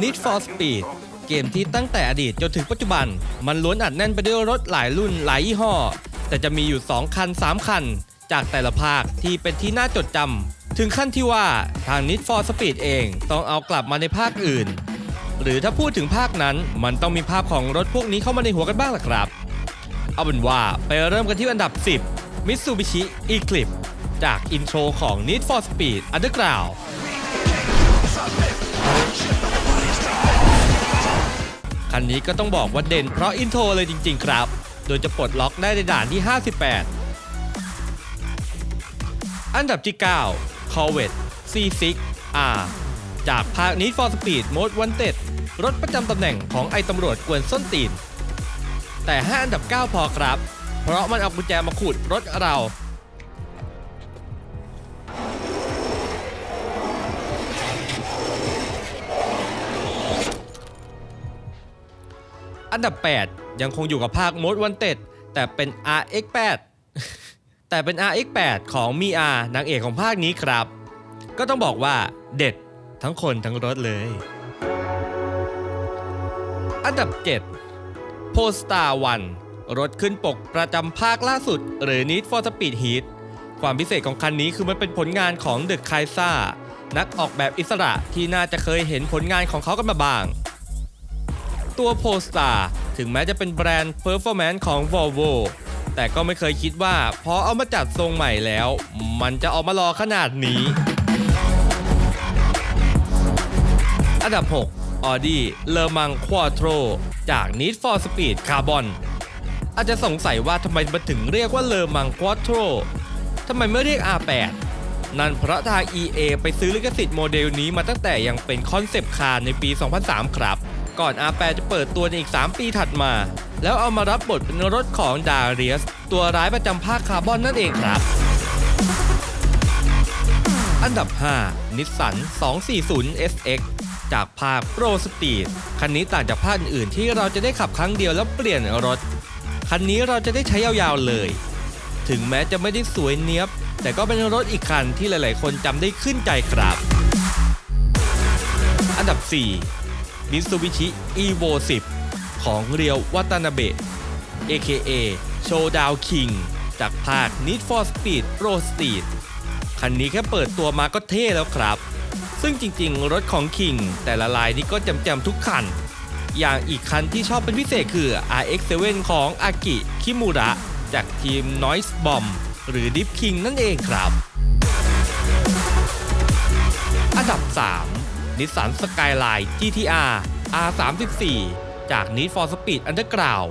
Need for Speed เกมที่ตั้งแต่อดีตจนถึงปัจจุบัน มันล้วนอัดแน่นไปด้วยรถหลายรุ่นหลายยี่ห้อ แต่จะมีอยู่ 2 คัน 3 คัน จากแต่ละภาคที่เป็นที่น่าจดจำถึงขั้นที่ว่าทาง Need for Speed เองต้องเอากลับมาในภาคอื่น หรือถ้าพูดถึงภาคนั้น มันต้องมีภาพของรถพวกนี้เข้ามาในหัวกันบ้างล่ะครับ เอาเป็นว่าไปเริ่มกันที่อันดับ 10 Mitsubishi Eclipse จากอินโทรของ Need for Speed Underground คันนี้ก็ต้องบอกว่าเด่นเพราะอินโทรเลยจริง ๆ ครับ โดยจะปลดล็อกได้ในด่านที่ 58 อันดับที่ 9 Corvette C6 R จากภาค Need for Speed Most Wanted รถประจำตำแหน่งของไอตำรวจกวนส้นตีน แต่ 5 อันดับ 9 พอครับ เพราะมันเอากุญแจมาขูดรถเรา อันดับ 8 ยังคงอยู่กับภาค Most Wanted แต่เป็น RX8 แต่เป็น RX8 ของมีอานางเอกของภาคนี้ครับ ก็ต้องบอกว่าเด็ดทั้งคนทั้งรถเลย อันดับ 7 p o s t a r One รถขึ้นปกประจำภาคล่าสุด หรือ Need for Speed Heat ความพิเศษของคันนี้คือมันเป็นผลงานของ The k a i s a นักออกแบบอิสระที่น่าจะเคยเห็นผลงานของเขากันมาบ้าง ตัว p o s t a r ถึงแม้จะเป็นแบรนด์ Performance ของ Volvo แต่ก็ไม่เคยคิดว่าพอเอามาจัดทรงใหม่แล้ว มันจะออกมารอขนาดนี้ อันดับ 6 Audi Le Mans Quattro จาก Need for Speed Carbon อาจจะสงสัยว่าทำไมมันถึงเรียกว่า Le Mans Quattro ทำไมไม่เรียก R8 นั่นเพราะทาง EA ไปซื้อลิขสิทธิ์โมเดลนี้มาตั้งแต่ยังเป็นคอนเซปต์คาร์ในปี 2003 ครับ ก่อน R8 จะเปิดตัวในอีก 3 ปีถัดมา แล้วเอามารับบทเป็นรถของดาเรียส ตัวร้ายประจำภาคคาร์บอนนั่นเองครับ อันดับ 5 นิสสัน 240 SX จากภาค Pro Speed คันนี้ต่างจากภาคอื่นที่เราจะได้ขับครั้งเดียวแล้วเปลี่ยนรถ คันนี้เราจะได้ใช้ยาวๆเลย ถึงแม้จะไม่ได้สวยเนี้ยบ แต่ก็เป็นรถอีกคันที่หลายๆ คนจำได้ขึ้นใจครับ อันดับ 4 Mitsubishi Evo 10 ของเรียววัตนาเบะ AKA Showdown King จากภาค Need for Speed Pro Street คันนี้แค่เปิดตัวมาก็เท่แล้วครับ ซึ่งจริงๆ รถของ King แต่ละลายนี่ก็จำจำๆทุกคัน อย่างอีกคันที่ชอบเป็นพิเศษคือ RX7 ของอากิคิมูระจากทีม Noise Bomb หรือ Deep King นั่นเองครับ อันดับ 3 นิสสันสกายไลน์ GTR R34 จาก Need for Speed Underground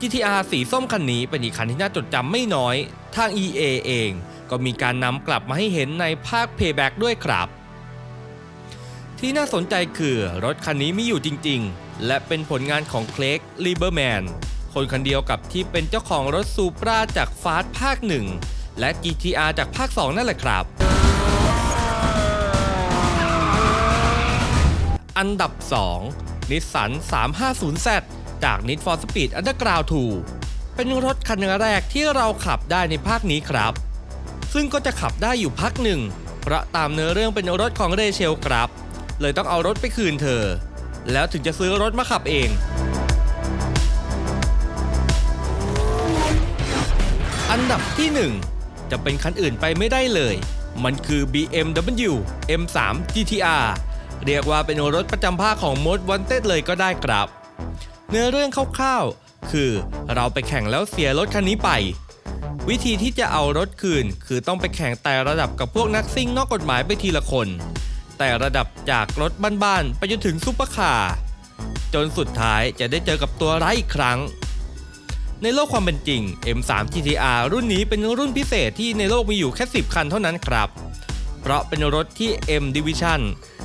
GTR สีส้มคันนี้เป็นอีกคันที่น่าจดจำไม่น้อย ทาง EA เองก็มีการนำกลับมาให้เห็นในภาค Payback ด้วยครับ ที่น่าสนใจคือรถคันนี้มีอยู่จริง ๆ และเป็นผลงานของเคลกลีเบอร์แมนคนคนเดียวกับที่เป็นเจ้าของรถซูปราจากฟาสภาค 1 และ GTR จากภาค 2 นั่นแหละครับ อันดับ2นิสสัน 350Z จาก Need for Speed Underground 2 เป็นรถคันแรกที่เราขับได้ในภาคนี้ครับ ซึ่งก็จะขับได้อยู่พักหนึ่ง เพราะตามเนื้อเรื่องเป็นรถของเรเชลครับ เลยต้องเอารถไปคืนเธอ แล้วถึงจะซื้อรถมาขับเอง อันดับที่ 1 จะเป็นคันอื่นไปไม่ได้เลย มันคือ BMW M3 GTR เรียกว่าเป็นรถประจำภาคของ Most Wanted เลยก็ได้ครับ เนื้อเรื่องคร่าวๆ คือเราไปแข่งแล้วเสียรถคันนี้ไป วิธีที่จะเอารถคืน คือต้องไปแข่งแต่ระดับกับพวกนักซิ่งนอกกฎหมายไปทีละคน แต่ระดับจากรถบ้านๆไปจนถึงซุปเปอร์คาร์จนสุดท้ายจะได้เจอกับตัวร้ายอีกครั้ง ในโลกความเป็นจริง M3 GTR รุ่นนี้เป็นรุ่นพิเศษที่ในโลกมีอยู่แค่ 10 คันเท่านั้นครับ เพราะเป็นรถที่ M Division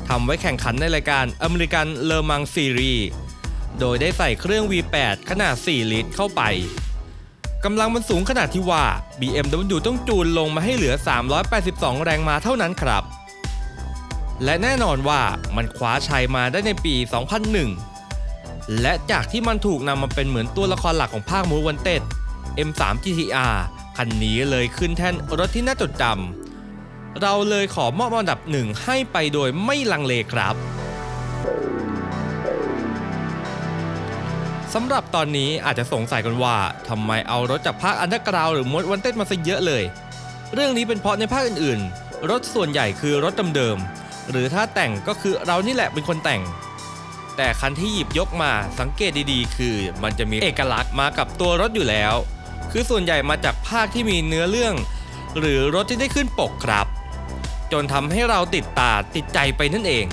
ทำไว้แข่งขันในรายการอเมริกันเลอมังซีรี โดยได้ใส่เครื่อง V8 ขนาด 4 ลิตรเข้าไปกำลังมันสูงขนาดที่ว่า BMW ต้องจูนลงมาให้เหลือ 382 แรงม้าเท่านั้นครับ และแน่นอนว่ามันคว้าชัยมาได้ในปี 2001 และจากที่มันถูกนำมาเป็นเหมือนตัวละครหลักของภาคมูวันเต็ด M3 GTR คันนี้เลยขึ้นแท่นรถที่น่าจดจำ เราเลยขอมอบอันดับหนึ่งให้ไปโดยไม่ลังเลครับสำหรับตอนนี้อาจจะสงสัยกันว่าทำไมเอารถจากภาคอันเดอร์กราวหรือมดวันเต้นมาซะเยอะเลย เรื่องนี้เป็นเพราะในภาคอื่นๆ รถส่วนใหญ่คือรถเดิมๆหรือถ้าแต่งก็คือเรานี่แหละเป็นคนแต่ง แต่คันที่หยิบยกมาสังเกตดีๆ คือ มันจะมีเอกลักษณ์มากับตัวรถอยู่แล้ว คือส่วนใหญ่มาจากภาคที่มีเนื้อเรื่อง หรือรถที่ได้ขึ้นปกครับ จนทำให้เราติดตาติดใจไปนั่นเอง